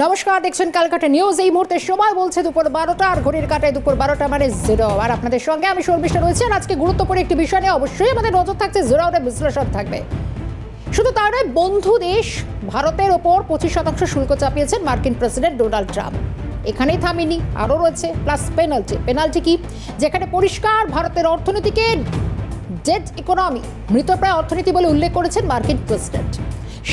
নমস্কার, দেখছেন ক্যালকাটা নিউজ। এই মুহূর্তে সময় বলছে দুপুর বারোটা আর ঘড়ির কাটায় দুপুর বারোটা মানে জিরো আর আপনাদের সঙ্গে আমি শর্মিষ্ঠা রয়েছি আর আজকে গুরুত্বপূর্ণ একটি বিষয় নিয়ে অবশ্যই আমাদের নজর থাকছে জিরো আউটের বিশ্লেষণ থাকবে। শুধু তার নয়, বন্ধু দেশ ভারতের ওপর পঁচিশ শতাংশ শুল্ক চাপিয়েছেন মার্কিন প্রেসিডেন্ট ডোনাল্ড ট্রাম্প। এখানেই থামেনি, আরও রয়েছে প্লাস পেনাল্টি পেনাল্টি কি? যেখানে পরিষ্কার ভারতের অর্থনীতিকে ডেড ইকোনমি মৃতপ্রায় অর্থনীতি বলে উল্লেখ করেছেন মার্কিন প্রেসিডেন্ট।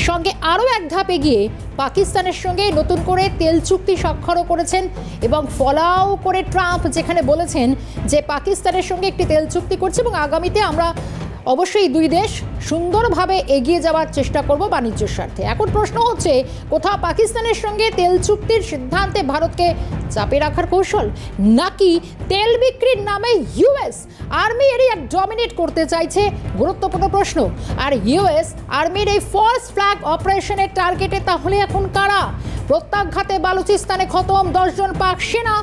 সঙ্গে আরও এক ধাপে গিয়ে পাকিস্তানের সঙ্গে নতুন করে তেল চুক্তি স্বাক্ষরও করেছেন এবং ফলাও করে ট্রাম্প যেখানে বলেছেন যে পাকিস্তানের সঙ্গে একটি তেল চুক্তি করছে এবং আগামীতে আমরা অবশ্যই দুই দেশ সুন্দরভাবে এগিয়ে যাওয়ার চেষ্টা করব বাণিজ্যের স্বার্থে। এখন প্রশ্ন হচ্ছে, কোথাও পাকিস্তানের সঙ্গে তেল চুক্তির সিদ্ধান্তে ভারতকে চাপে রাখার কৌশল? নাকি তেল বিক্রির নামে ইউএস আর্মি এরিয়া ডমিনেট করতে চাইছে? গুরুত্বপূর্ণ প্রশ্ন। আর ইউএস আর্মির এই ফলস ফ্ল্যাগ অপারেশনের টার্গেটে তাহলে এখন কারা? প্রত্যাঘাতে বালুচিস্তানে খতম দশজন পাক সেনা।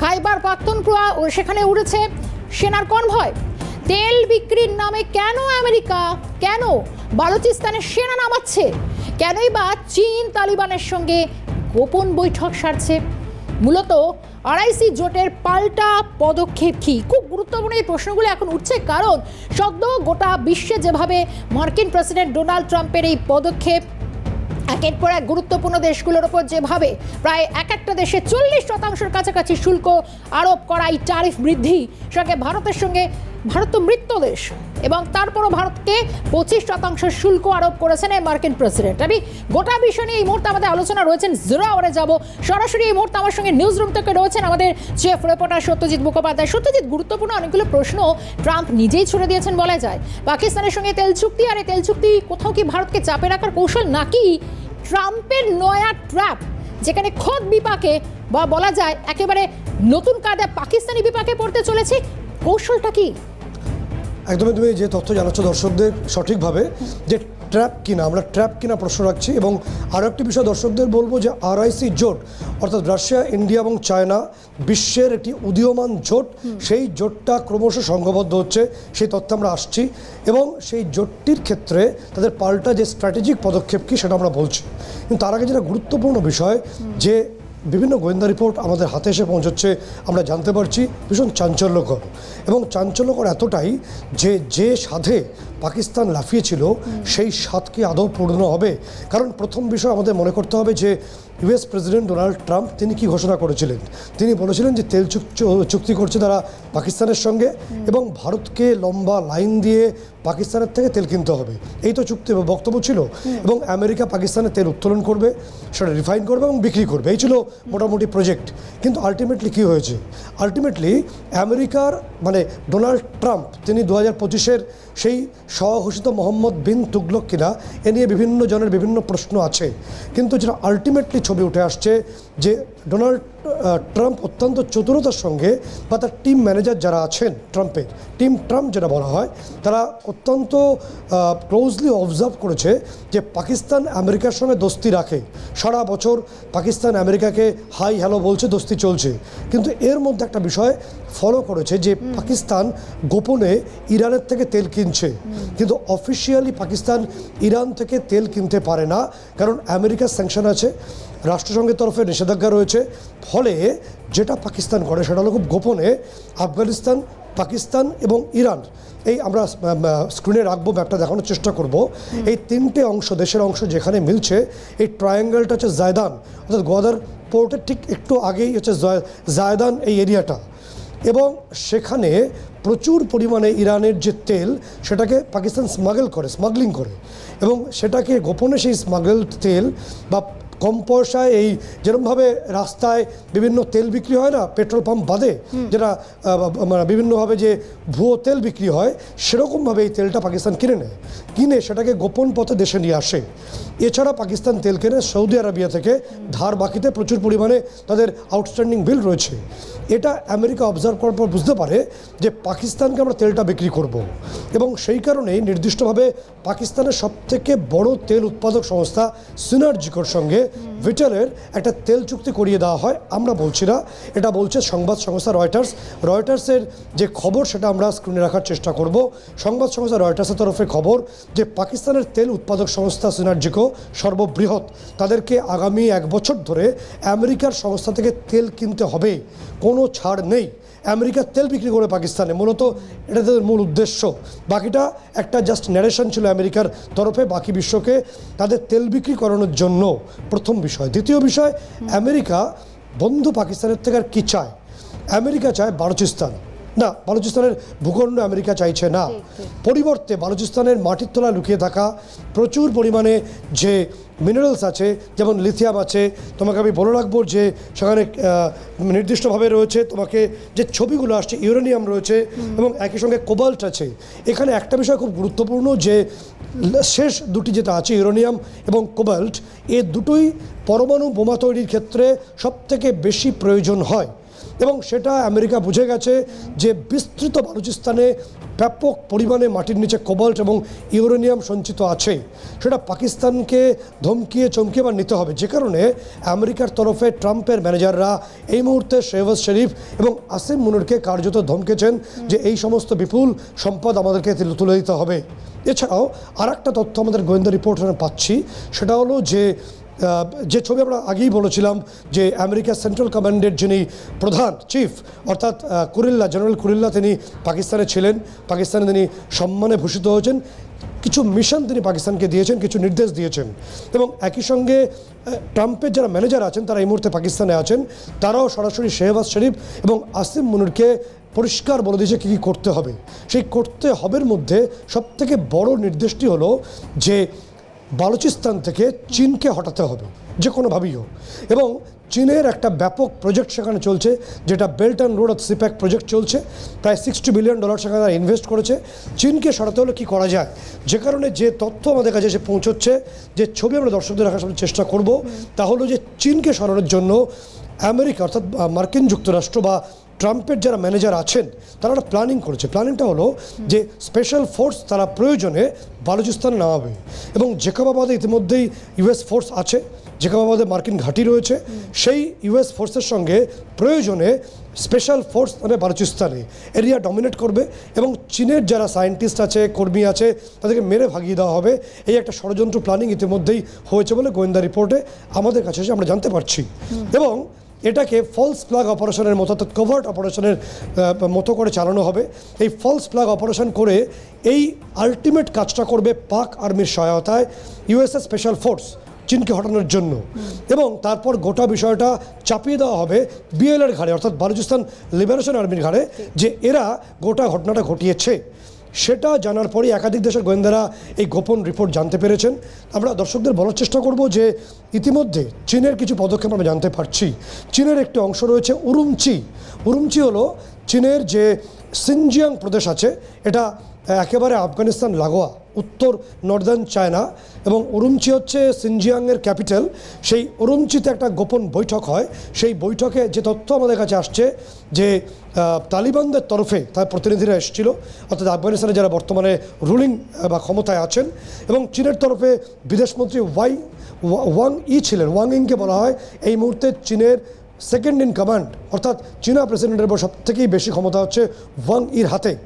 খাইবার পাখতুনখোয়া ও সেখানে উড়েছে সেনার কনভয়। তেল বিক্রির নামে কেন আমেরিকা? কেন বালুচিস্তানের সেনা নামাচ্ছে? কেনই বা চীন তালিবানের সঙ্গে গোপন বৈঠক সারছে? মূলত আড়াইসি জোটের পাল্টা পদক্ষেপ কি? খুব গুরুত্বপূর্ণ এই প্রশ্নগুলো এখন উঠছে, কারণ সদ্য গোটা বিশ্বে যেভাবে মার্কিন প্রেসিডেন্ট ডোনাল্ড ট্রাম্পের এই পদক্ষেপ, একের পর এক গুরুত্বপূর্ণ দেশগুলোর ওপর যেভাবে প্রায় এক একটা দেশে চল্লিশ শতাংশের কাছাকাছি শুল্ক আরোপ করা এই ট্যারিফ বৃদ্ধি, সঙ্গে ভারতের সঙ্গে ভারত তো মৃত্য দেশ। এবং তারপরও ভারতকে পঁচিশ শতাংশ শুল্ক আরোপ করেছেন এই মার্কিন প্রেসিডেন্ট। আমি গোটা বিষয় নিয়ে এই মুহূর্তে আমাদের আলোচনা রয়েছেন, জিরো আওয়ারে যাব। সরাসরি এই মুহূর্তে আমার সঙ্গে নিউজ রুম থেকে রয়েছেন আমাদের চিফ রিপোর্টার সত্যজিৎ মুখোপাধ্যায়। সত্যজিৎ, গুরুত্বপূর্ণ অনেকগুলো প্রশ্ন ট্রাম্প নিজেই ছুড়ে দিয়েছেন বলা যায়। পাকিস্তানের সঙ্গে তেল চুক্তি, আর এই তেল চুক্তি কোথাও কি ভারতকে চাপে রাখার কৌশল নাকি ট্রাম্পের নয়া ট্র্যাপ যেখানে খোদ বিপাকে বা বলা যায় একেবারে নতুন কায়দায় পাকিস্তানি বিপাকে পড়তে চলেছে, কৌশলটা কি? একদমই তুমি যে তথ্য জানাচ্ছ দর্শকদের সঠিকভাবে যে ট্র্যাপ কিনা, আমরা ট্র্যাপ কিনা প্রশ্ন রাখছি এবং আরও একটি বিষয় দর্শকদের বলব যে আরআইসি জোট, অর্থাৎ রাশিয়া, ইন্ডিয়া এবং চায়না বিশ্বের একটি উদীয়মান জোট, সেই জোটটা ক্রমশ সংঘবদ্ধ হচ্ছে, সেই তথ্যে আমরা আসছি এবং সেই জোটটির ক্ষেত্রে তাদের পাল্টা যে স্ট্র্যাটেজিক পদক্ষেপ কি সেটা আমরা বলছি। কিন্তু তার আগে যেটা গুরুত্বপূর্ণ বিষয় যে বিভিন্ন গোয়েন্দা রিপোর্ট আমাদের হাতে এসে পৌঁছচ্ছে আমরা জানতে পারছি ভীষণ চাঞ্চল্যকর। এবং চাঞ্চল্যকর এতটাই যে যে সাধে পাকিস্তান লাফিয়েছিল সেই স্বাদ কি আদৌ পূর্ণ হবে? কারণ প্রথম বিষয় আমাদের মনে করতে হবে যে ইউএস প্রেসিডেন্ট ডোনাল্ড ট্রাম্প, তিনি কি ঘোষণা করেছিলেন? তিনি বলেছিলেন যে তেল চুক- চুক্তি করছে তারা পাকিস্তানের সঙ্গে এবং ভারতকে লম্বা লাইন দিয়ে পাকিস্তানের থেকে তেল কিনতে হবে। এই তো চুক্তি বক্তব্য ছিল। এবং আমেরিকা পাকিস্তানে তেল উত্তোলন করবে, সেটা রিফাইন করবে এবং বিক্রি করবে। এই ছিল মোটামুটি প্রজেক্ট কিন্তু আলটিমেটলি কী হয়েছে? আলটিমেটলি আমেরিকার মানে ডোনাল্ড ট্রাম্প, তিনি দু হাজার পঁচিশের সেই স্বঘোষিত মোহাম্মদ বিন তুগলক কিনা এ নিয়ে বিভিন্ন জনের বিভিন্ন প্রশ্ন আছে। কিন্তু যেটা আলটিমেটলি ছবি উঠে আসছে যে ডোনাল্ড ট্রাম্প অত্যন্ত চতুরতার সঙ্গে বা তার টিম ম্যানেজার যারা আছেন ট্রাম্পের টিম ট্রাম্প যেটা বলা হয় তারা অত্যন্ত ক্লোজলি অবজার্ভ করেছে যে পাকিস্তান আমেরিকার সঙ্গে দোস্তি রাখে। সারা বছর পাকিস্তান আমেরিকাকে হাই হ্যালো বলছে দোস্তি চলছে। কিন্তু এর মধ্যে একটা বিষয় ফলো করেছে যে পাকিস্তান গোপনে ইরানের থেকে তেল কিনছে। কিন্তু অফিসিয়ালি পাকিস্তান ইরান থেকে তেল কিনতে পারে না কারণ আমেরিকার স্যাংশন আছে। রাষ্ট্রসংঘের তরফে নিষেধাজ্ঞা রয়েছে। ফলে যেটা পাকিস্তান করে সেটা হলো খুব গোপনে আফগানিস্তান পাকিস্তান এবং ইরান। এই আমরা স্ক্রিনে রাখব ম্যাপটা দেখানোর চেষ্টা করব। এই তিনটে অংশ দেশের অংশ যেখানে মিলছে এই ট্রায়াঙ্গেলটা হচ্ছে জায়দান। অর্থাৎ গোয়াদার পোর্টের ঠিক একটু আগেই হচ্ছে জায়দান এই এরিয়াটা এবং সেখানে প্রচুর পরিমাণে ইরানের যে তেল সেটাকে পাকিস্তান স্মাগল করে স্মাগলিং করে। এবং সেটাকে গোপনে সেই স্মাগল তেল বা কম পয়সায় এই যেরকমভাবে রাস্তায় বিভিন্ন তেল বিক্রি হয় না পেট্রোল পাম্প বাদে যেটা মানে বিভিন্নভাবে যে ভুয়ো তেল বিক্রি হয় সেরকমভাবে এই তেলটা পাকিস্তান কিনে নেয়। কিনে সেটাকে গোপন পথে দেশে নিয়ে আসে। এছাড়া পাকিস্তান তেল কেনে সৌদি আরবিয়া থেকে ধার বাকিতে প্রচুর পরিমাণে তাদের আউটস্ট্যান্ডিং বিল রয়েছে। এটা আমেরিকা অবজার্ভ করার পর বুঝতে পারে যে পাকিস্তানকে আমরা তেলটা বিক্রি করব এবং সেই কারণেই নির্দিষ্টভাবে পাকিস্তানের সবথেকে বড় তেল উৎপাদক সংস্থা সিনার্জিকোর সঙ্গে ভিটালের একটা তেল চুক্তি করিয়ে দেওয়া হয়। আমরা বলছি না, এটা বলছে সংবাদ সংস্থা রয়টার্স রয়টার্সের যে খবর সেটা আমরা স্ক্রিনে রাখার চেষ্টা করব। সংবাদ সংস্থা রয়টার্সের তরফে খবর যে পাকিস্তানের তেল উৎপাদক সংস্থা সিনার্জিকো সর্ববৃহৎ। তাদেরকে আগামী এক বছর ধরে আমেরিকার সংস্থা থেকে তেল কিনতে হবে। কোনো ছাড় নেই। আমেরিকা তেল বিক্রি করে পাকিস্তানে। মূলত এটা তাদের মূল উদ্দেশ্য। বাকিটা একটা জাস্ট ন্যারেশন ছিল আমেরিকার তরফে। বাকি বিশ্বকে তাদের তেল বিক্রি করানোর জন্য প্রথম বিষয়। দ্বিতীয় বিষয়, আমেরিকা বন্ধু পাকিস্তানের থেকে আর কী চায়? আমেরিকা চায় বালুচিস্তান। না বালুচিস্তানের ভূখণ্ড আমেরিকা চাইছে না। পরিবর্তে বালুচিস্তানের মাটির তলায় লুকিয়ে থাকা প্রচুর পরিমাণে যে মিনারেলস আছে যেমন লিথিয়াম আছে তোমাকে আমি বলে রাখব যে সেখানে নির্দিষ্টভাবে রয়েছে তোমাকে যে ছবিগুলো আসছে ইউরেনিয়াম রয়েছে এবং একই সঙ্গে কোবাল্ট আছে। এখানে একটা বিষয় খুব গুরুত্বপূর্ণ যে শেষ দুটি যেটা আছে ইউরেনিয়াম এবং কোবাল্ট এ দুটোই পরমাণু বোমা তৈরির ক্ষেত্রে সবথেকে বেশি প্রয়োজন হয়। এবং সেটা আমেরিকা বুঝে গেছে যে বিস্তৃত বালুচিস্তানে ব্যাপক পরিমাণে মাটির নিচে কোবাল্ট এবং ইউরেনিয়াম সঞ্চিত আছে। সেটা পাকিস্তানকে ধমকিয়ে চমকিয়ে বা নিতে হবে। যে কারণে আমেরিকার তরফে ট্রাম্পের ম্যানেজাররা এই মুহূর্তে শেহবাজ শরীফ এবং আসিম মুনুরকে কার্যত ধমকেছেন যে এই সমস্ত বিপুল সম্পদ আমাদেরকে তুলে- দিতে হবে। এছাড়াও আর একটা তথ্য আমাদের গোয়েন্দা রিপোর্ট আমরা পাচ্ছি। সেটা হলো যে যে ছবি আমরা আগেই বলেছিলাম যে আমেরিকার সেন্ট্রাল কমান্ডের যিনি প্রধান চিফ, অর্থাৎ কুরিল্লা, জেনারেল কুরিল্লা তিনি পাকিস্তানে ছিলেন। পাকিস্তানে তিনি সম্মানে ভূষিত হয়েছেন। কিছু মিশন তিনি পাকিস্তানকে দিয়েছেন, কিছু নির্দেশ দিয়েছেন। এবং একই সঙ্গে ট্রাম্পের যারা ম্যানেজার আছেন, তারা এই মুহূর্তে পাকিস্তানে আছেন। তারাও সরাসরি শেহবাজ শরীফ এবং আসিম মুনুরকে পরিষ্কার বলে দিয়েছে কী কী করতে হবে। সেই করতে হবের মধ্যে সবথেকে বড় নির্দেশটি হলো যে বালুচিস্তান থেকে চীনকে হটাতে হবে, যে কোনোভাবেই হোক। এবং চীনের একটা ব্যাপক প্রজেক্ট সেখানে চলছে, যেটা belt and road of CPEC project চলছে, প্রায় সিক্সটি বিলিয়ন ডলার সেখানে তারা ইনভেস্ট করেছে। চীনকে সরাতে হলে কী করা যায়? যে কারণে যে তথ্য আমাদের কাছে এসে পৌঁছচ্ছে, যে ছবি আমরা দর্শকদের রাখার সামনে চেষ্টা করব, তা হলো যে চীনকে সরানোর জন্য আমেরিকা অর্থাৎ মার্কিন যুক্তরাষ্ট্র বা ট্রাম্পের যারা ম্যানেজার আছেন, তারা একটা প্ল্যানিং করেছে। প্ল্যানিংটা হলো যে স্পেশাল ফোর্স তারা প্রয়োজনে বালুচিস্তানে নামাবে এবং জেকাবাবাদে ইতিমধ্যেই ইউএস ফোর্স আছে, জেকাবাবাদে মার্কিন ঘাঁটি রয়েছে। সেই ইউএস ফোর্সের সঙ্গে প্রয়োজনে স্পেশাল ফোর্স মানে বালুচিস্তানে এরিয়া ডমিনেট করবে এবং চীনের যারা সায়েন্টিস্ট আছে, কর্মী আছে, তাদেরকে মেরে ভাগিয়ে দেওয়া হবে। এই একটা ষড়যন্ত্র প্ল্যানিং ইতিমধ্যেই হয়েছে বলে গোয়েন্দা রিপোর্টে আমাদের কাছে এসে আমরা জানতে পারছি। এবং এটাকে ফলস ফ্ল্যাগ অপারেশনের মতো, অর্থাৎ কভার্ট অপারেশনের মতো করে চালানো হবে। এই ফলস ফ্ল্যাগ অপারেশন করে এই আলটিমেট কাজটা করবে পাক আর্মির সহায়তায় ইউএসএ স্পেশাল ফোর্স চীনকে হটানোর জন্য। এবং তারপর গোটা বিষয়টা চাপিয়ে দেওয়া হবে বিএলের ঘাড়ে, অর্থাৎ বালুচিস্তান লিবারেশন আর্মির ঘাড়ে, যে এরা গোটা ঘটনাটা ঘটিয়েছে। সেটা জানার পরে একাধিক দেশের গোয়েন্দারা এই গোপন রিপোর্ট জানতে পেরেছেন। আমরা দর্শকদের বলার চেষ্টা করব যে ইতিমধ্যে চীনের কিছু পদক্ষেপ আমরা জানতে পারছি। চীনের একটি অংশ রয়েছে উরুমচি। উরুমচি হলো চীনের যে সিনজিয়াং প্রদেশ আছে, এটা একেবারে আফগানিস্তান, লাগোয়া। উত্তর নর্দার্ন চায়না এবং উরুমচি হচ্ছে সিনজিয়াংয়ের ক্যাপিটাল। সেই উরুমচিতে একটা গোপন বৈঠক হয়। সেই বৈঠকে যে তথ্য আমাদের কাছে আসছে যে তালিবানদের তরফে তার প্রতিনিধিরা এসেছিল, অর্থাৎ আফগানিস্তানে যারা বর্তমানে রুলিং বা ক্ষমতায় আছেন এবং চীনের তরফে বিদেশমন্ত্রী ওয়াই, ওয়া- ওয়াং ই ছিলেন। ওয়াং ইংকে বলা হয়। এই মুহূর্তে চীনের সেকেন্ড ইন কমান্ড অর্থাৎ চীনা প্রেসিডেন্টের উপর সব থেকেই বেশি ক্ষমতা হচ্ছে ওয়াং ইর হাতে।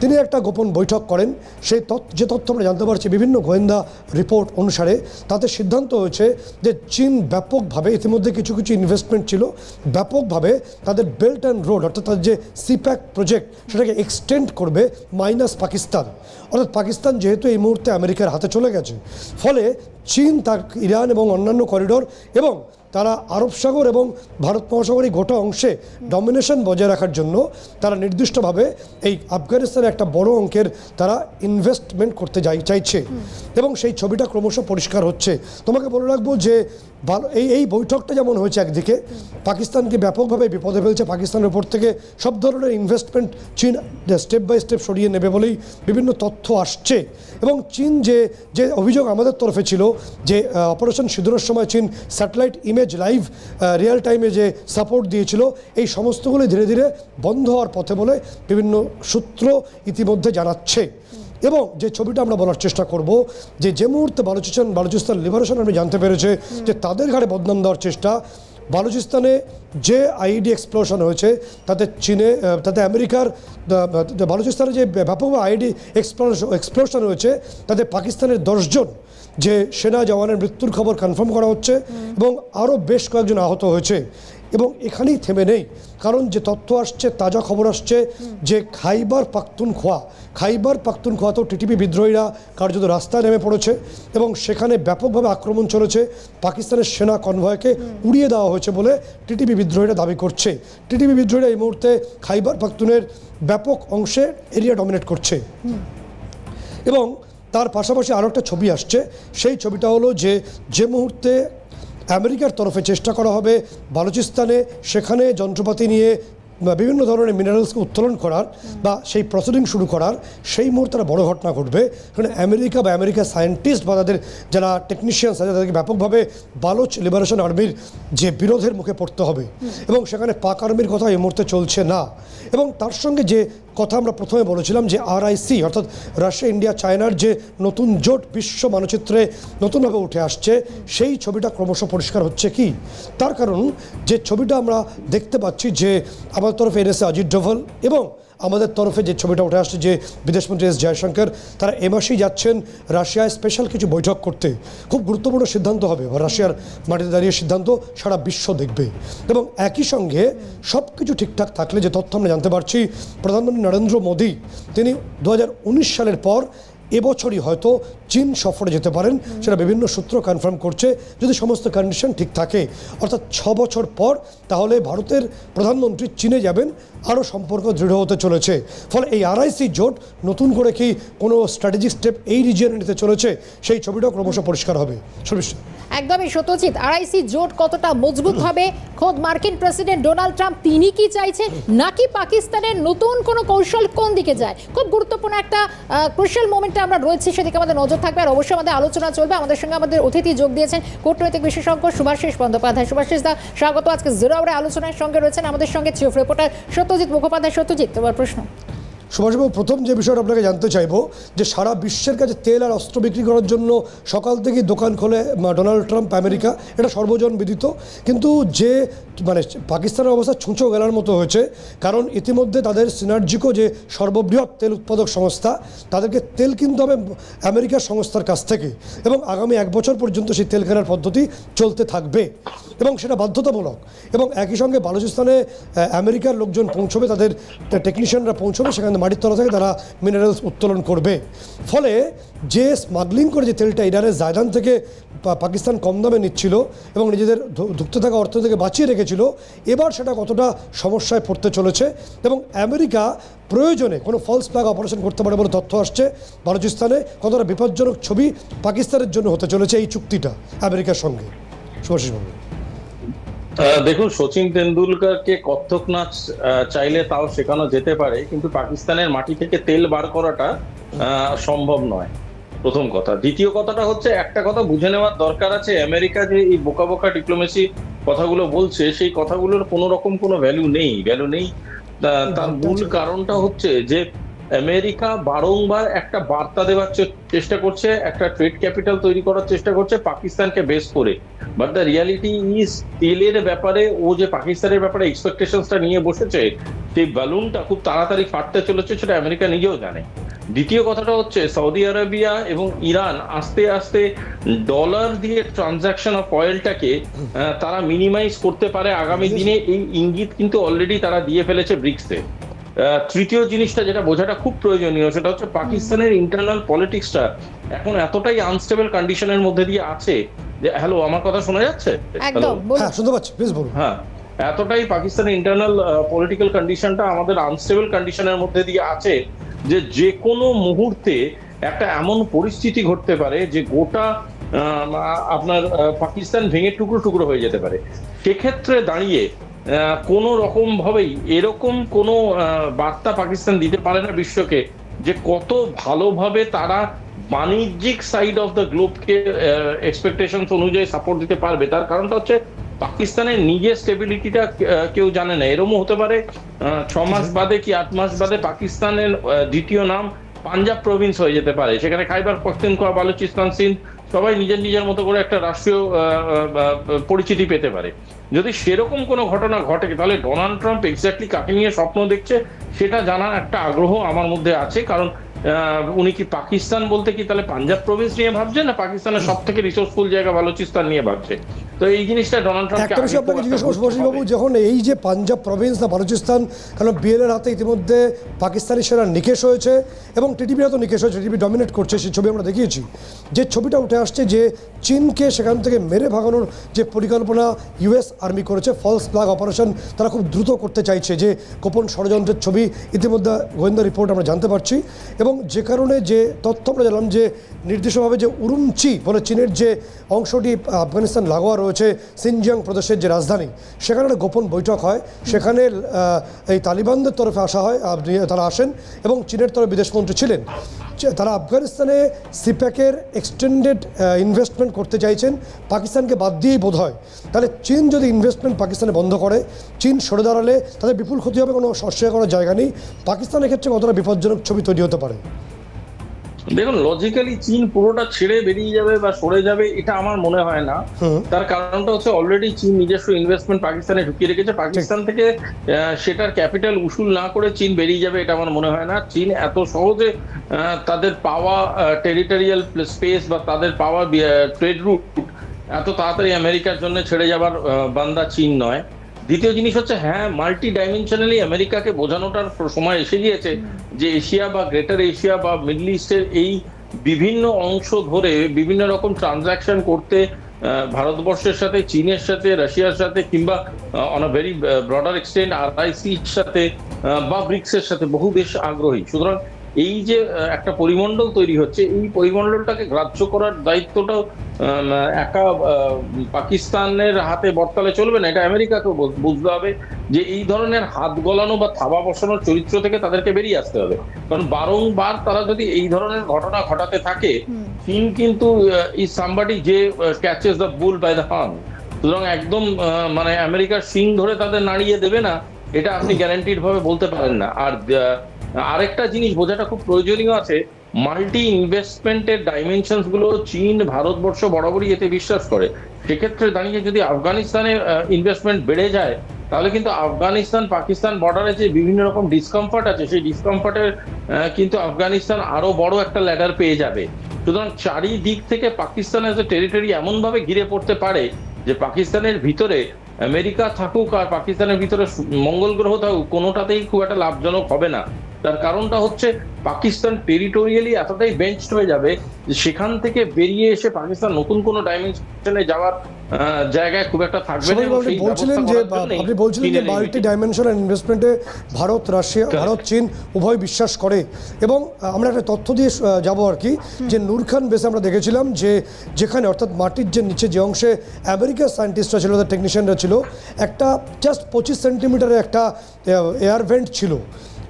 তিনি একটা গোপন বৈঠক করেন। সেই তথ্য যে তথ্য আমরা জানতে পারছি, বিভিন্ন গোয়েন্দা রিপোর্ট অনুসারে তাতে সিদ্ধান্ত হয়েছে যে চীন ব্যাপকভাবে ইতিমধ্যে কিছু কিছু ইনভেস্টমেন্ট ছিল। ব্যাপকভাবে তাদের বেল্ট অ্যান্ড রোড অর্থাৎ তাদের যে সিপ্যাক প্রজেক্ট সেটাকে এক্সটেন্ড করবে মাইনাস পাকিস্তান। অর্থাৎ পাকিস্তান যেহেতু এই মুহূর্তে আমেরিকার হাতে চলে গেছে। ফলে চীন, তার ইরান এবং অন্যান্য করিডোর এবং তারা আরব সাগর এবং ভারত মহাসাগরের গোটা অংশে ডমিনেশন বজায় রাখার জন্য তারা নির্দিষ্টভাবে এই আফগানিস্তানে একটা বড় অঙ্কের তারা ইনভেস্টমেন্ট করতে যাই চাইছে। এবং সেই ছবিটা ক্রমশ পরিষ্কার হচ্ছে। তোমাকে বলে রাখব যে ভালো এই এই বৈঠকটা যেমন হয়েছে একদিকে, পাকিস্তানকে ব্যাপকভাবে বিপদে ফেলছে পাকিস্তানের উপর থেকে, সব ধরনের ইনভেস্টমেন্ট চীন স্টেপ বাই স্টেপ সরিয়ে নেবে বলেই বিভিন্ন তথ্য আসছে। এবং চীন যে যে অভিযোগ আমাদের তরফে ছিল যে অপারেশন সিঁদুরের সময় চীন স্যাটেলাইট ইমেজ লাইভ রিয়েল টাইমে যে সাপোর্ট দিয়েছিল, এই সমস্তগুলি ধীরে ধীরে বন্ধ হওয়ার পথে বলে বিভিন্ন সূত্র ইতিমধ্যে জানাচ্ছে। এবং যে ছবিটা আমরা বলার চেষ্টা করব যে যে মুহূর্তে বালুচিস্তান বালুচিস্তান লিবারেশন আমি জানতে পেরেছে যে তাদের ঘাড়ে বদনাম দেওয়ার চেষ্টা বালুচিস্তানে যে আইডি এক্সপ্লোশন হয়েছে তাতে চীনে তাতে আমেরিকার বালুচিস্তানে যে ব্যাপকভাবে আইডি এক্সপ্লোশন এক্সপ্লোশন হয়েছে তাতে পাকিস্তানের দশজন যে সেনা জওয়ানের মৃত্যুর খবর কনফার্ম করা হচ্ছে এবং আরও বেশ কয়েকজন আহত হয়েছে। এবং এখানেই থেমে নেই, কারণ যে তথ্য আসছে, তাজা খবর আসছে যে খাইবার পাখতুনখোয়া, খাইবার পাখতুনখোয়াতেও টিটিপি বিদ্রোহীরা কার্যত রাস্তায় নেমে পড়েছে এবং সেখানে ব্যাপকভাবে আক্রমণ চলেছে। পাকিস্তানের সেনা কনভয়কে উড়িয়ে দেওয়া হয়েছে বলে টিটিপি বিদ্রোহীরা দাবি করছে। টিটিপি বিদ্রোহীরা এই মুহূর্তে খাইবার পাখতুনের ব্যাপক অংশে এরিয়া ডমিনেট করছে। এবং তার পাশাপাশি আরও একটা ছবি আসছে। সেই ছবিটা হলো যে যে মুহূর্তে আমেরিকার তরফে চেষ্টা করা হবে, বালুচিস্তানে সেখানে যন্ত্রপাতি নিয়ে বিভিন্ন ধরনের মিনারেলসকে উত্তোলন করার বা সেই প্রসিডিং শুরু করার সেই মুহূর্তে একটা বড় ঘটনা ঘটবে। কারণ আমেরিকা বা আমেরিকার সায়েন্টিস্ট বা তাদের যারা টেকনিশিয়ানস আছে, তাদেরকে ব্যাপকভাবে বালোচ লিবারেশন আর্মির যে বিরোধের মুখে পড়তে হবে। এবং সেখানে পাক আর্মির কথা এই মুহূর্তে চলছে না। এবং তার সঙ্গে যে কথা আমরা প্রথমে বলেছিলাম যে আরআইসি অর্থাৎ রাশিয়া, ইন্ডিয়া, চায়নার যে নতুন জোট বিশ্ব মানচিত্রে নতুনভাবে উঠে আসছে, সেই ছবিটা ক্রমশ পরিষ্কার হচ্ছে কি? তার কারণ যে ছবিটা আমরা দেখতে পাচ্ছি যে আমাদের তরফে এনেছে অজিত ডোভাল এবং আমাদের তরফে যে ছবিটা উঠে আসছে যে বিদেশমন্ত্রী এস জয়শঙ্কর, তারা এ মাসেই যাচ্ছেন রাশিয়ায় স্পেশাল কিছু বৈঠক করতে। খুব গুরুত্বপূর্ণ সিদ্ধান্ত হবে রাশিয়ার মাটিতে দাঁড়িয়ে সিদ্ধান্ত সারা বিশ্ব দেখবে। এবং একই সঙ্গে সব কিছু ঠিকঠাক থাকলে যে তথ্য আমরা জানতে পারছি, প্রধানমন্ত্রী নরেন্দ্র মোদী, তিনি দু হাজার উনিশ সালের পর এবছরই হয়তো চীন সফরে যেতে পারেন। সেটা বিভিন্ন সূত্র কনফার্ম করছে। যদি সমস্ত কন্ডিশন ঠিক থাকে অর্থাৎ ছ বছর পর তাহলে ভারতের প্রধানমন্ত্রী চীনে যাবেন। আরও সম্পর্ক দৃঢ় হতে চলেছে। ফলে এই আরআইসি জোট নতুন করে কি কোনো স্ট্র্যাটেজিক স্টেপ এই রিজিয়নে নিতে চলেছে? সেই ছবিটাও ক্রমশ পরিষ্কার হবে। সর্বিশ একদমই সত্যজিৎ আড়াইসি জোট কতটা মজবুত হবে? খোদ মার্কিন প্রেসিডেন্ট ডোনাল্ড ট্রাম্প তিনি কি চাইছেন? নাকি পাকিস্তানের নতুন কোনো কৌশল কোন দিকে যায়? খুব গুরুত্বপূর্ণ একটা ক্রুশাল মোমেন্টে আমরা রয়েছি, সেদিকে আমাদের নজর থাকবে। আর অবশ্যই আমাদের আলোচনা চলবে। আমাদের সঙ্গে আমাদের অতিথি যোগ দিয়েছেন কূটনৈতিক বিশেষজ্ঞ সুভাষিস বন্দ্যোপাধ্যায়। সুভাষিস দা, স্বাগত আজকে জিরো আলোচনার সঙ্গে রয়েছেন আমাদের সঙ্গে চিফ রিপোর্টার সত্যজিৎ মুখোপাধ্যায়। সত্যজিৎ, তোমার প্রশ্ন? সুভাষবাবু, প্রথম যে বিষয়টা আপনাকে জানতে চাইব, যে সারা বিশ্বের কাছে তেল আর অস্ত্র বিক্রি করার জন্য সকাল থেকেই দোকান খোলে ডোনাল্ড ট্রাম্প, আমেরিকা, এটা সর্বজন বিদিত। কিন্তু যে মানে পাকিস্তানের অবস্থা ছুঁচো গেলার মতো হয়েছে, কারণ ইতিমধ্যে তাদের সিনার্জিকো যে সর্ববৃহৎ তেল উৎপাদক সংস্থা, তাদেরকে তেল কিনতে হবে আমেরিকার সংস্থার কাছ থেকে এবং আগামী এক বছর পর্যন্ত সেই তেল কেনার পদ্ধতি চলতে থাকবে এবং সেটা বাধ্যতামূলক। এবং একই সঙ্গে বালুচিস্তানে আমেরিকার লোকজন পৌঁছবে, তাদের টেকনিশিয়ানরা পৌঁছবে, সেখানে মাটির তলা থেকে তারা মিনারেলস উত্তোলন করবে। ফলে যে স্মাগলিং করে যে তেলটা ইরানের জায়দান থেকে পাকিস্তান কম দামে নিচ্ছিল এবং নিজেদের ধু- থাকা অর্থ থেকে বাঁচিয়ে রেখেছিল এবার সেটা কতটা সমস্যায় পড়তে চলেছে এবং আমেরিকা প্রয়োজনে কোনো ফলস ফ্ল্যাগ অপারেশন করতে পারে বলে তথ্য আসছে বালুচিস্তানে কতটা বিপজ্জনক ছবি পাকিস্তানের জন্য হতে চলেছে এই চুক্তিটা আমেরিকার সঙ্গে। আহ, দেখুন সচিন তেন্ডুলকারকে কত্থক নাচ চাইলে তাও শেখানো যেতে পারে কিন্তু পাকিস্তানের মাটি থেকে তেল বার করাটা সম্ভব নয়। প্রথম কথা। দ্বিতীয় কথাটা হচ্ছে একটা কথা বুঝে নেওয়ার দরকার আছে। আমেরিকা যে এই বোকা বোকা ডিপ্লোমেসি কথাগুলো বলছে সেই কথাগুলোর কোনো রকম কোনো ভ্যালু নেই। ভ্যালু নেই তার মূল কারণটা হচ্ছে যে আমেরিকা বারংবার একটা বার্তা দেওয়ার চেষ্টা করছে, একটা ট্রেড ক্যাপিটাল তৈরি করার চেষ্টা করছে পাকিস্তানকে বেস করে। বাট দ্য রিয়ালিটি ইজ তেলের ব্যাপারে, ও যে পাকিস্তানের ব্যাপারে এক্সপেকটেশনসটা নিয়ে বসেছে, সেই ব্যালুনটা খুব তাড়াতাড়ি ফাটতে চলেছে সেটা আমেরিকা নিজেও জানে। দ্বিতীয় কথাটা হচ্ছে সৌদি আরবিয়া এবং ইরান আস্তে আস্তে ডলার দিয়ে ট্রানজাকশন অফ অয়েলটাকে তারা মিনিমাইজ করতে পারে আগামী দিনে। এই ইঙ্গিত কিন্তু অলরেডি তারা দিয়ে ফেলেছে ব্রিক্সে তৃতীয় জিনিসটা যেটা বোঝাটা খুব প্রয়োজনীয় সেটা হচ্ছে পাকিস্তানের ইন্টারনাল পলিটিক্সটা এখন এতটাই আনস্টেবল কন্ডিশনের মধ্যে দিয়ে আছে যে হ্যালো আমার কথা শোনা যাচ্ছে? একদম হ্যাঁ শুনতে পাচ্ছি প্লিজ বলুন। হ্যাঁ এতটাই পাকিস্তানের ইন্টারনাল পলিটিক্যাল কন্ডিশনটা আমাদের আনস্টেবল কন্ডিশনের মধ্যে দিয়ে আছে যে যে কোনো মুহূর্তে একটা এমন পরিস্থিতি ঘটতে পারে যে গোটা আহ, আপনার পাকিস্তান ভেঙে টুকরো টুকরো হয়ে যেতে পারে। সেক্ষেত্রে দাঁড়িয়ে কোনো রকম ভাবেই এরকম কোনো বার্তা পাকিস্তান দিতে পারে না বিশ্বকে যে কত ভালোভাবে তারা বাণিজ্যিক সাইড অফ দ্য গ্লোবকে এক্সপেকটেশন অনুযায়ী সাপোর্ট দিতে পারবে। তার কারণটা হচ্ছে পাকিস্তানের নিজের স্টেবিলিটিটা কেউ জানে না। এরকমও হতে পারে ছ মাস বাদে কি আট মাস বাদে পাকিস্তানের দ্বিতীয় নাম পাঞ্জাব প্রভিন্স হয়ে যেতে পারে। সেখানে খাইবার পখতুনখোয়া বালুচিস্তান সিন্ধ সবাই নিজের নিজের মতো করে একটা রাষ্ট্রীয় পরিচিতি পেতে পারে। যদি সেরকম কোনো ঘটনা ঘটে, তাহলে ডোনাল্ড ট্রাম্প এক্স্যাক্টলি কাকে নিয়ে স্বপ্ন দেখছে সেটা জানার একটা আগ্রহ আমার মধ্যে আছে। কারণ উনি কি পাকিস্তান বলতে কি তাহলে পাঞ্জাব প্রভিন্স নিয়ে ভাবছে না পাকিস্তানের সব থেকে রিসোর্সফুল জায়গা বালুচিস্তান নিয়ে ভাবছে? তো এই জিনিসটা ডোনাল্ড ট্রাম্পকে একটা বিষয় আপনাকে জিজ্ঞেস করব বাবু যখন এই যে পাঞ্জাব প্রভিন্স না বালুচিস্তান কারণ বিএলের হাতে ইতিমধ্যে পাকিস্তানি সেনা নিকেশ হয়েছে এবং টিটিপির হাতেও নিকেশ হয়েছে টিটিপি ডমিনেট করছে সেই ছবি আমরা দেখিয়েছি। যে ছবিটা উঠে আসছে যে চীনকে সেখান থেকে মেরে ভাগানোর যে পরিকল্পনা ইউএস আর্মি করেছে ফলস ফ্ল্যাগ অপারেশন তারা খুব দ্রুত করতে চাইছে যে গোপন ষড়যন্ত্রের ছবি ইতিমধ্যে গোয়েন্দা রিপোর্ট আমরা জানতে পারছি। এবং যে কারণে যে তথ্য আমরা জানলাম যে নির্দিষ্টভাবে যে উরুমচি বলে চীনের যে অংশটি আফগানিস্তান লাগোয়া রয়েছে সিনজিয়াং প্রদেশের যে রাজধানী, সেখানে একটা গোপন বৈঠক হয়। সেখানে এই তালিবানদের তরফে আসা হয় তারা আসেন এবং চীনের তরফে বিদেশমন্ত্রী ছিলেন। তারা আফগানিস্তানে সিপ্যাকের এক্সটেন্ডেড ইনভেস্টমেন্ট করতে চাইছেন। পাকিস্তানকে বাদ দিয়েই বোধ হয়। তাহলে চীন যদি ইনভেস্টমেন্ট পাকিস্তানে বন্ধ করে, চীন সরে দাঁড়ালে তাদের বিপুল ক্ষতি হবে, কোনো সস্যা করার জায়গা নেই। পাকিস্তানের ক্ষেত্রে কতটা বিপজ্জনক ছবি তৈরি হতে পারে? দেখুন লজিক্যালি চীন পুরোটা ছেড়ে বেরিয়ে যাবে বা সরে যাবে এটা আমার মনে হয় না। তার কারণটা হচ্ছে অলরেডি চীন নিজস্ব ইনভেস্টমেন্ট পাকিস্তানে ঢুকিয়ে রেখেছে। পাকিস্তান থেকে সেটার ক্যাপিটাল উসুল না করে চীন বেরিয়ে যাবে এটা আমার মনে হয় না। চীন এত সহজে তাদের পাওয়া টেরিটোরিয়াল স্পেস বা তাদের পাওয়া ট্রেড রুট এত তাড়াতাড়ি আমেরিকার জন্য ছেড়ে যাবার বান্দা চীন নয়। দ্বিতীয় জিনিস হচ্ছে হ্যাঁ মাল্টি ডাইমেনশনালি আমেরিকাকে বোঝানোটার সময় এসে গিয়েছে যে এশিয়া বা গ্রেটার এশিয়া বা মিডল ইস্টের এই বিভিন্ন অংশ ধরে বিভিন্ন রকম ট্রানজাকশন করতে ভারতবর্ষের সাথে চীনের সাথে রাশিয়ার সাথে কিংবা on a very broader extend আরআইসির সাথে বা ব্রিক্সের সাথে বহু বেশ আগ্রহী। সুতরাং এই যে একটা পরিমণ্ডল তৈরি হচ্ছে এই পরিমণ্ডলটাকে গ্রাহ্য করার দায়িত্বটাও আম, একা পাকিস্তানের হাতে বর্তালে চলবে না এটা আমেরিকাকেও বুঝ- বুঝতে হবে যে এই ধরনের হাত গলানো বা থাবা বসানোর চরিত্র থেকে তাদেরকে বেরিয়ে আসতে হবে। কারণ বারংবার তারা যদি এই ধরনের ঘটনা ঘটাতে থাকে চীন কিন্তু ইজ সামবাডি যে catches the bull by the horn সুতরাং একদম মানে আমেরিকার সিং ধরে তাদের নাড়িয়ে দেবে না এটা আপনি গ্যারান্টিড ভাবে বলতে পারেন না। আর আরেকটা জিনিস বোঝাটা খুব প্রয়োজনীয় আছে মাল্টি ইনভেস্টমেন্টের ডাইমেনশনসগুলো চীন, ভারতবর্ষ বরাবরই এতে বিশ্বাস করে। সেক্ষেত্রে দাঁড়িয়ে যদি আফগানিস্তানে ইনভেস্টমেন্ট বেড়ে যায়, তাহলে কিন্তু আফগানিস্তান, পাকিস্তান বর্ডারে যে বিভিন্ন রকম ডিসকমফর্ট আছে, সেই ডিসকমফর্টের কিন্তু আফগানিস্তান আরও বড় একটা ল্যাডার পেয়ে যাবে। সুতরাং চারিদিক থেকে পাকিস্তান এজ এ টেরিটরি এমন ভাবে ঘিরে পড়তে পারে যে পাকিস্তানের ভিতরে আমেরিকা থাকুক আর পাকিস্তানের ভিতরে মঙ্গল গ্রহ থাকুক, কোনোটাতেই খুব একটা লাভজনক হবে না। তার কারণটা হচ্ছে পাকিস্তান টেরিটোরিয়ালি এতটাই বেঞ্চড হয়ে যাবে যে সেখান থেকে বেরিয়ে এসে পাকিস্তান নতুন কোনো ডাইমেনশনে যাওয়ার জায়গায় খুব একটা থাকবে না বলছিলেন যে আপনি বলছিলেন যে মাল্টি। ডাইমেনশনাল ইনভেস্টমেন্টে ভারত রাশিয়া ভারত চীন উভয় বিশ্বাস করে। এবং আমরা একটা তথ্য দিয়ে যাব আর কি যে নূর খান বেসে আমরা দেখেছিলাম যে যেখানে অর্থাৎ মাটির যে নিচে যে অংশে আমেরিকার সায়েন্টিস্টরা ছিল তাদের টেকনিশিয়ানরা ছিল একটা জাস্ট পঁচিশ সেন্টিমিটারের একটা এয়ার ভেন্ট ছিল।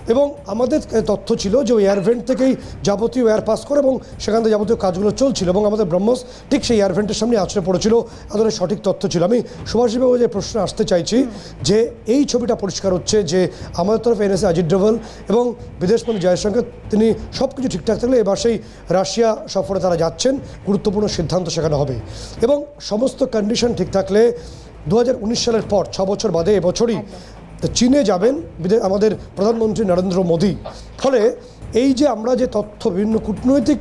এবং আমাদের তথ্য ছিল যে ওই এয়ারভেন্ট থেকেই যাবতীয় এয়ার পাস করে এবং সেখান থেকে যাবতীয় কাজগুলো চলছিল এবং আমাদের ব্রহ্মস ঠিক সেই এয়ারভেন্টের সামনে আছড়ে পড়েছিল। এতটাই সঠিক তথ্য ছিল। আমি সুভাষবাবু যে প্রশ্ন আসতে চাইছি যে এই ছবিটা পরিষ্কার হচ্ছে যে আমাদের তরফে এনেছে অজিত ডোভাল এবং বিদেশমন্ত্রী জয়শঙ্কর তিনি সব কিছু ঠিকঠাক থাকলে এবার সেই রাশিয়া সফরে তারা যাচ্ছেন। গুরুত্বপূর্ণ সিদ্ধান্ত সেখানে হবে। এবং সমস্ত কন্ডিশন ঠিক থাকলে দু হাজার উনিশ সালের পর ছ বছর বাদে এবছরই চীনে যাবেন আমাদের প্রধানমন্ত্রী নরেন্দ্র মোদী। ফলে এই যে আমরা যে তথ্য, বিভিন্ন কূটনৈতিক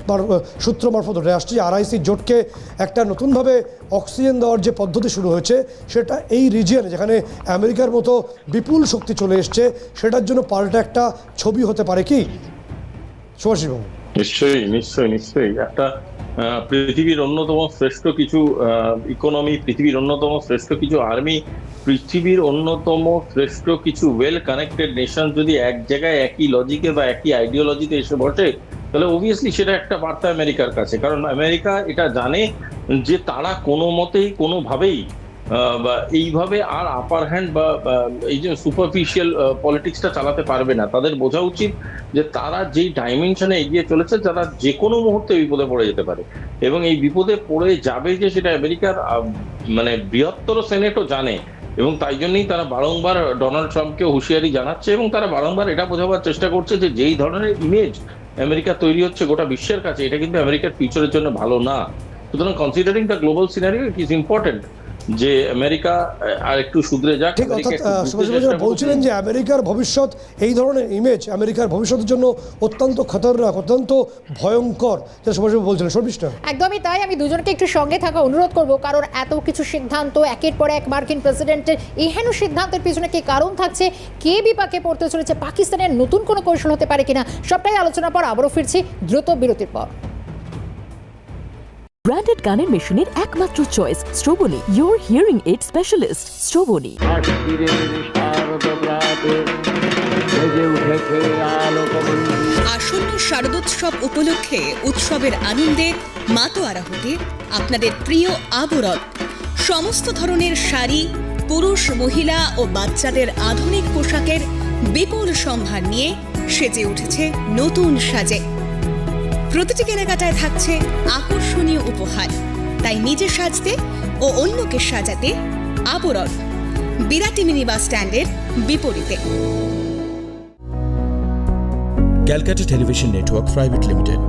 সূত্র মারফত উঠে আসছে আরআইসি জোটকে একটা নতুনভাবে অক্সিজেন দেওয়ার যে পদ্ধতি শুরু হয়েছে, সেটা এই রিজিয়নে যেখানে আমেরিকার মতো বিপুল শক্তি চলে এসছে, সেটার জন্য পাল্টা একটা ছবি হতে পারে কি? সুভাষিবাবু নিশ্চয়ই নিশ্চয়ই নিশ্চয়ই। একটা পৃথিবীর অন্যতম শ্রেষ্ঠ কিছু ইকোনমি পৃথিবীর অন্যতম শ্রেষ্ঠ কিছু আর্মি পৃথিবীর অন্যতম শ্রেষ্ঠ কিছু ওয়েল কানেক্টেড নেশন যদি এক জায়গায় একই লজিকে বা একই আইডিওলজিতে এসে বসে, তাহলে অবভিয়াসলি সেটা একটা বার্তা আমেরিকার কাছে। কারণ আমেরিকা এটা জানে যে তারা কোনো মতেই কোনোভাবেই এইভাবে আর আপার হ্যান্ড বা এই যে সুপারফিশিয়াল পলিটিক্সটা চালাতে পারবে না। তাদের বোঝা উচিত যে তারা যেই ডাইমেনশনে এগিয়ে চলেছে, তারা যে কোনো মুহূর্তে বিপদে পড়ে যেতে পারে। এবং এই বিপদে পড়ে যাবে যে সেটা আমেরিকার মানে বৃহত্তর সেনেটও জানে। এবং তাই জন্যই তারা বারংবার ডোনাল্ড ট্রাম্পকে হুঁশিয়ারি জানাচ্ছে এবং তারা বারংবার এটা বোঝাবার চেষ্টা করছে যে যেই ধরনের ইমেজ আমেরিকা তৈরি হচ্ছে গোটা বিশ্বের কাছে, এটা কিন্তু আমেরিকার ফিউচারের জন্য ভালো না। সুতরাং considering the global scenario it is important যে আমেরিকা আর একটু সুধরে যাক ঠিক অর্থাৎ। বলছিলেন যে আমেরিকার ভবিষ্যৎ এই ধরনের ইমেজ আমেরিকার ভবিষ্যতের জন্য অত্যন্ত খতরনাক অত্যন্ত ভয়ঙ্কর যেটা সুভাষবাবু বলছিলেন। শর্মিষ্ঠা। একদমই তাই আমি দুজনকে একটু সঙ্গে থাকা অনুরোধ করব কারণ এত কিছু সিদ্ধান্ত একের পর এক মার্কিন প্রেসিডেন্টের এহেন সিদ্ধান্তের পিছনে কি কারণ থাকছে কে বিপাকে পড়তে চলেছে পাকিস্তানের নতুন কোনো কৌশল হতে পারে কিনা সবটাই আলোচনা পর আবারও ফিরছি দ্রুত বিরতির পর। ব্র্যান্ডেড গানের মেশিনের একমাত্র চয়েস স্ট্রোবনি ইউর হিয়ারিং এইড স্পেশালিস্ট স্ট্রোবনি আসন্ন শারদোৎসব উপলক্ষে উৎসবের আনন্দে মাতোয়ারা হতে আপনাদের প্রিয় আবরণ। সমস্ত ধরনের শাড়ি, পুরুষ, মহিলা ও বাচ্চাদের আধুনিক পোশাকের বিপুল সম্ভার নিয়ে সেজে উঠেছে নতুন সাজে। প্রতিটি কেনাকাটায় থাকছে আকর্ষণীয় উপহার। তাই নিজে সাজতে ও অন্যকে সাজাতে আবরণ। বিরাটি মিনি বাস স্ট্যান্ডের বিপরীতে। Calcutta television network private limited.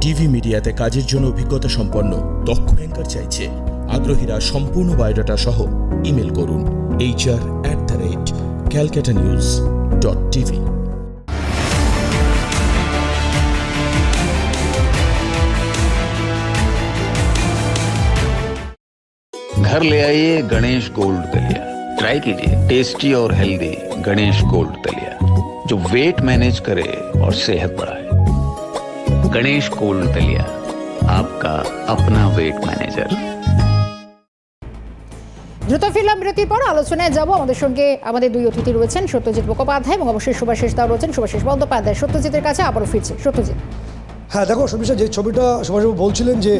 TV মিডিয়াতে কাজের জন্য অভিজ্ঞতা সম্পন্ন, দক্ষ অ্যাঙ্কার চাইছে। আগ্রহীরা সম্পূর্ণ বায়োডাটা সহ ইমেল করুন। HR at the rate Calcutta news dot TV घर ले आइए गणेश गोल्ड दलिया ट्राई कीजिए टेस्टी और हेल्दी गणेश गोल्ड दलिया जो वेट मैनेज करे और सेहत बढ़ाए गणेश गोल्ड दलिया आपका अपना वेट मैनेजर দ্রুত ফিরলাম বিরতির পর আলোচনায় যাব আমাদের সঙ্গে আমাদের দুই অতিথি রয়েছেন সত্যজিৎ মুখোপাধ্যায় এবং অবশ্যই সুভাষিস দাও রয়েছেন সুভাষিস বন্দ্যোপাধ্যায় সত্যজিতের কাছে আবারও ফিরছে সত্যজিৎ হ্যাঁ দেখো শর্মিষ্ঠা যে ছবিটা সুভাষবাবু বলছিলেন যে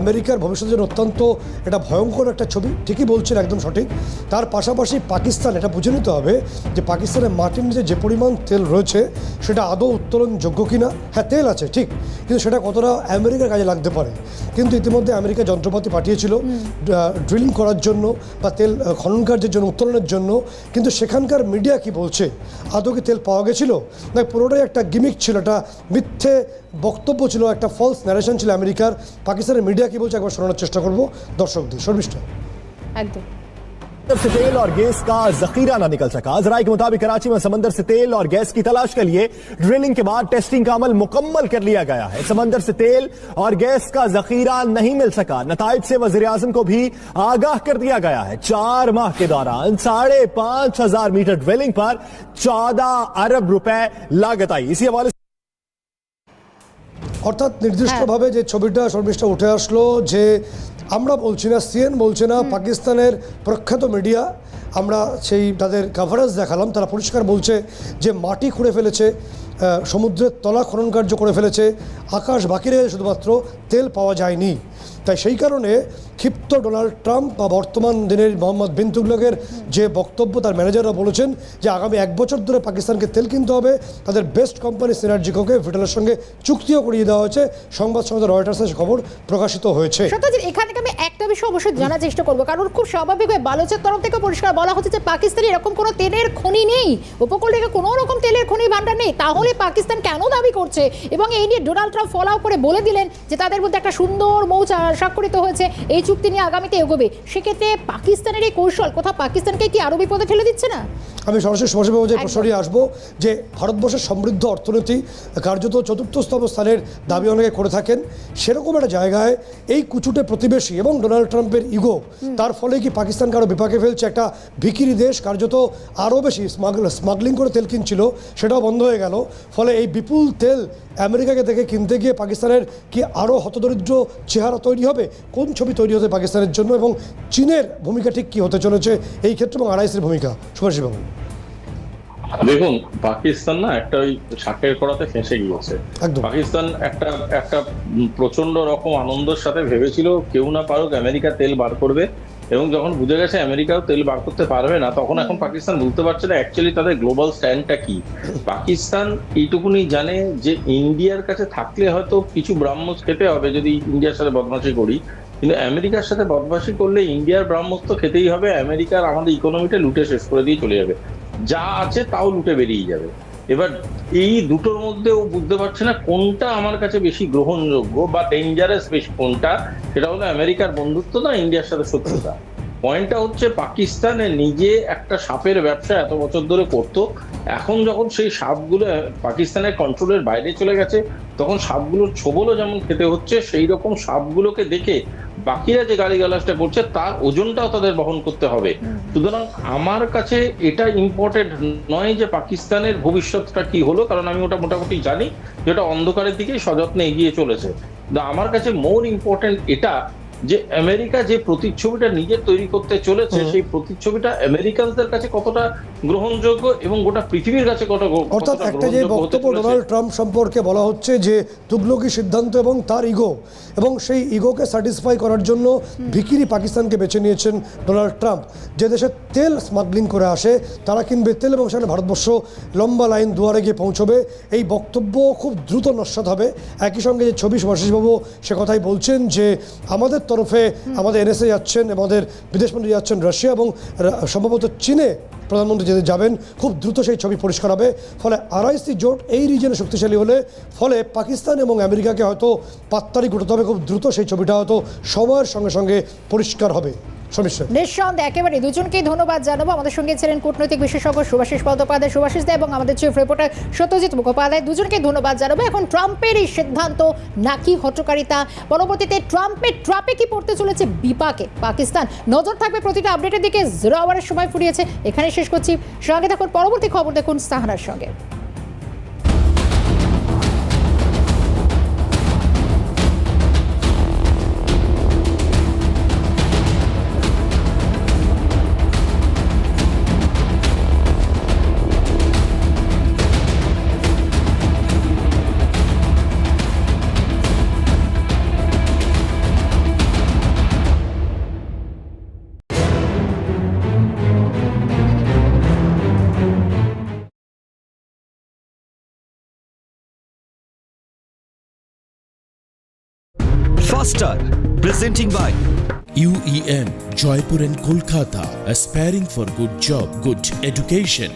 আমেরিকার ভবিষ্যতের জন্য অত্যন্ত এটা ভয়ঙ্কর একটা ছবি ঠিকই বলছেন একদম সঠিক। তার পাশাপাশি পাকিস্তান এটা বুঝে নিতে হবে যে পাকিস্তানের মাটির নিচে যে পরিমাণ তেল রয়েছে সেটা আদৌ উত্তোলনযোগ্য কিনা? হ্যাঁ তেল আছে ঠিক কিন্তু সেটা কতটা আমেরিকার কাজে লাগতে পারে? কিন্তু ইতিমধ্যে আমেরিকা যন্ত্রপাতি পাঠিয়েছিল ড্রিলিং করার জন্য বা তেল খনন কার্যের জন্য উত্তোলনের জন্য কিন্তু সেখানকার মিডিয়া কি বলছে? আদৌ কি তেল পাওয়া গেছিল? না পুরোটাই একটা গিমিক ছিল একটা মিথ্যে বক্তব্য ছিল একটা ফলস ন্যারেশন ছিল আমেরিকার পাকিস্তানের মিডিয়া কি বলছে একবার শোনানোর চেষ্টা করবো দর্শকদের শর্মিষ্ঠা একদম समंदर से तेल और गैस का जखीरा न निकल सका जराये के मुताबिक कराची में समंदर से तेल और गैस की तलाश के लिए ड्रिलिंग के बाद टेस्टिंग का अमल मुकम्मल कर लिया गया है समंदर से तेल और गैस का जखीरा नहीं मिल सका नतज से वजीर आजम को भी आगाह कर दिया गया है चार माह के दौरान साढ़े पांच हजार मीटर ड्रिलिंग पर चौदह अरब रुपए लागत आई इसी हवाले से অর্থাৎ নির্দিষ্টভাবে যে ছবিটা শর্মিষ্ঠা উঠে আসলো যে আমরা বলছি না সিএন বলছে না পাকিস্তানের প্রখ্যাত মিডিয়া আমরা সেই তাদের কাভারেজ দেখালাম তারা পরিষ্কার বলছে যে মাটি খুঁড়ে ফেলেছে সমুদ্রের তলা খনন কার্য করে ফেলেছে আকাশ বাকি রয়েছে শুধুমাত্র তেল পাওয়া যায়নি। তাই সেই কারণে ক্ষিপ্ত ডোনাল্ড ট্রাম্প বা বর্তমান দিনের মোহাম্মদ বিন তুগলকের যে বক্তব্য তার ম্যানেজাররা বলেছেন যে আগামী এক বছর ধরে পাকিস্তানকে তেল কিনতে হবে, তাদের বেস্ট কোম্পানি সিনার্জিকোকে ভিটালের সঙ্গে চুক্তিও করিয়ে দেওয়া হয়েছে। সংবাদ সংস্থা রয়টার্সের খবর প্রকাশিত হয়েছে। এখান আমি একটা বিষয় অবশ্যই জানার চেষ্টা করব। কারণ খুব স্বাভাবিকভাবে বালোচের তরফ থেকে পরিষ্কার বলা হচ্ছে যে পাকিস্তানে এরকম কোনো তেলের খনি নেই। উপকূল থেকে কোনো রকম তেলের খনি ভান্ডার নেই। তাহলে পাকিস্তান কেন দাবি করছে? এবং এই নিয়ে ডোনাল্ড ট্রাম্প ফলো করে বলে দিলেন যে তাদের মধ্যে একটা সুন্দর মৌচা স্বাক্ষরিত হয়েছে। এই চুক্তি নিয়ে আগামীতে এগোবে। সেক্ষেত্রে পাকিস্তানের এই কৌশল কোথাও পাকিস্তানকে কি আরও বিপদে ঠেলে দিচ্ছে না? আমি সরাসরি সুভাষবাবু যে প্রশ্নটি আসব যে ভারতবর্ষের সমৃদ্ধ অর্থনীতি কার্যত চতুর্থ চতুর্থস্তম স্থানের দাবি অনেকে করে থাকেন। সেরকম একটা জায়গায় এই কুচুটে প্রতিবেশী এবং ডোনাল্ড ট্রাম্পের ইগো তার ফলে কি পাকিস্তানকে আরও বিপাকে ফেলছে একটা ভিকিরি দেশ? কার্যত আরও বেশি স্মাগলিং করে তেল কিনছিল সেটাও বন্ধ হয়ে গেল। ফলে এই বিপুল তেল আমেরিকাকে দেখে কিনতে গিয়ে পাকিস্তানের কি আরও হতদরিদ্র চেহারা তৈরি হবে? কোন ছবি তৈরি হতে পাকিস্তানের জন্য এবং চীনের ভূমিকা ঠিক কী হতে চলেছে? এই ক্ষেত্রে এবং আড়াইসির ভূমিকা। সুভাষবাবু দেখুন পাকিস্তান না একটা ওই শাকের করাতে ফেঁসে গিয়েছে। পাকিস্তান একটা একটা প্রচণ্ড রকম আনন্দের সাথে ভেবেছিল কেউ না পারুক আমেরিকা তেল বার করবে। এবং যখন বুঝে গেছে আমেরিকাও তেল বার করতে পারবে না তখন এখন পাকিস্তান বুঝতে পারছে না অ্যাকচুয়ালি তাদের গ্লোবাল স্ট্যান্ডটা কি। পাকিস্তান এইটুকুনি জানে যে ইন্ডিয়ার কাছে থাকলে হয়তো কিছু ব্রাহ্মস খেতে হবে যদি ইন্ডিয়ার সাথে বদমাশি করি। কিন্তু আমেরিকার সাথে বদমাশি করলে ইন্ডিয়ার ব্রাহ্মস তো খেতেই হবে আমেরিকার আমাদের ইকোনমিটা লুটে শেষ করে দিয়ে চলে যাবে। যা আছে তাও লুটে বেরিয়ে যাবে। এবার এই দুটোর মধ্যে ও বুঝতে পারছে না কোনটা আমার কাছে বেশি গ্রহণযোগ্য বা ডেঞ্জারাস বেশি কোনটা, সেটা হলো আমেরিকার বন্ধুত্ব না ইন্ডিয়ার সাথে শত্রুতা। পয়েন্টটা হচ্ছে পাকিস্তানে নিজে একটা সাপের ব্যবসা এত বছর ধরে করতো। এখন যখন সেই সাপগুলো পাকিস্তানের কন্ট্রোলের বাইরে চলে গেছে, তখন সাপগুলোর ছোবলও যেমন খেতে হচ্ছে সেই রকম সাপগুলোকে দেখে বাকিরা যে গালিগালাজটা করছে, তার ওজনটাও তাদের বহন করতে হবে। সুতরাং আমার কাছে এটা ইম্পর্টেন্ট নয় যে পাকিস্তানের ভবিষ্যৎটা কি হলো, কারণ আমি ওটা মোটামুটি জানি যেটা অন্ধকারের দিকেই সযত্নে এগিয়ে চলেছে। আমার কাছে মোর ইম্পর্টেন্ট এটা যে আমেরিকা যে প্রতিচ্ছবিটা নিজে তৈরি করতে চলেছে সেই প্রতিচ্ছবিটা আমেরিকানদের কাছে কতটা গ্রহণযোগ্য এবং গোটা পৃথিবীর কাছে কত অর্থাৎ একটা যে বক্তব্য ডোনাল্ড ট্রাম্প সম্পর্কে বলা হচ্ছে যে তুগলকি সিদ্ধান্ত এবং তার ইগো এবং সেই ইগোকে স্যাটিসফাই করার জন্য ভিকিরি পাকিস্তানকে বেছে নিয়েছেন ডোনাল্ড ট্রাম্প। যে দেশে তেল স্মাগলিং করে আসে তারা কিনবে তেল এবং সেখানে ভারতবর্ষ লম্বা লাইন দুয়ারে গিয়ে পৌঁছবে। এই বক্তব্য খুব দ্রুত নস্বাত হবে। একই সঙ্গে যে ছবি সুভাষিসবাবু সে কথাই বলছেন যে আমাদের তরফে আমাদের এনএসএ যাচ্ছেন আমাদের বিদেশমন্ত্রী যাচ্ছেন রাশিয়া এবং সম্ভবত চীনে প্রধানমন্ত্রী যেতে যাবেন। খুব দ্রুত সেই ছবি পরিষ্কার হবে। ফলে আরআইসি জোট এই রিজনে শক্তিশালী হলে, ফলে পাকিস্তান এবং আমেরিকাকে হয়তো পাত্তারি ঘটাতে হবে। খুব দ্রুত সেই ছবিটা হয়তো সময়ের সঙ্গে সঙ্গে পরিষ্কার হবে। সমস্যা। একেবারে দুজনকেই ধন্যবাদ জানাব। আমাদের সঙ্গে ছিলেন কূটনৈতিক বিশেষজ্ঞ সুভাষিস বন্দ্যোপাধ্যায় সুভাষিস দা এবং আমাদের চিফ রিপোর্টার সত্যজিৎ মুখোপাধ্যায়। দুজনকে ধন্যবাদ জানাব। এখন ট্রাম্পের এই সিদ্ধান্ত নাকি হটকারিতা? পরবর্তীতে ট্রাম্পের ট্রাপে কি পড়তে চলেছে বিপাকে? পাকিস্তান নজর থাকবে প্রতিটা আপডেটের দিকে। জিরো আওয়ারের সময় ফুরিয়েছে। এখানে শেষ করছি। সঙ্গে দেখুন পরবর্তী খবর দেখুন সাহানার সঙ্গে। Faster, presenting by UEM, Jaipur and Kolkata, aspiring for good job, good education,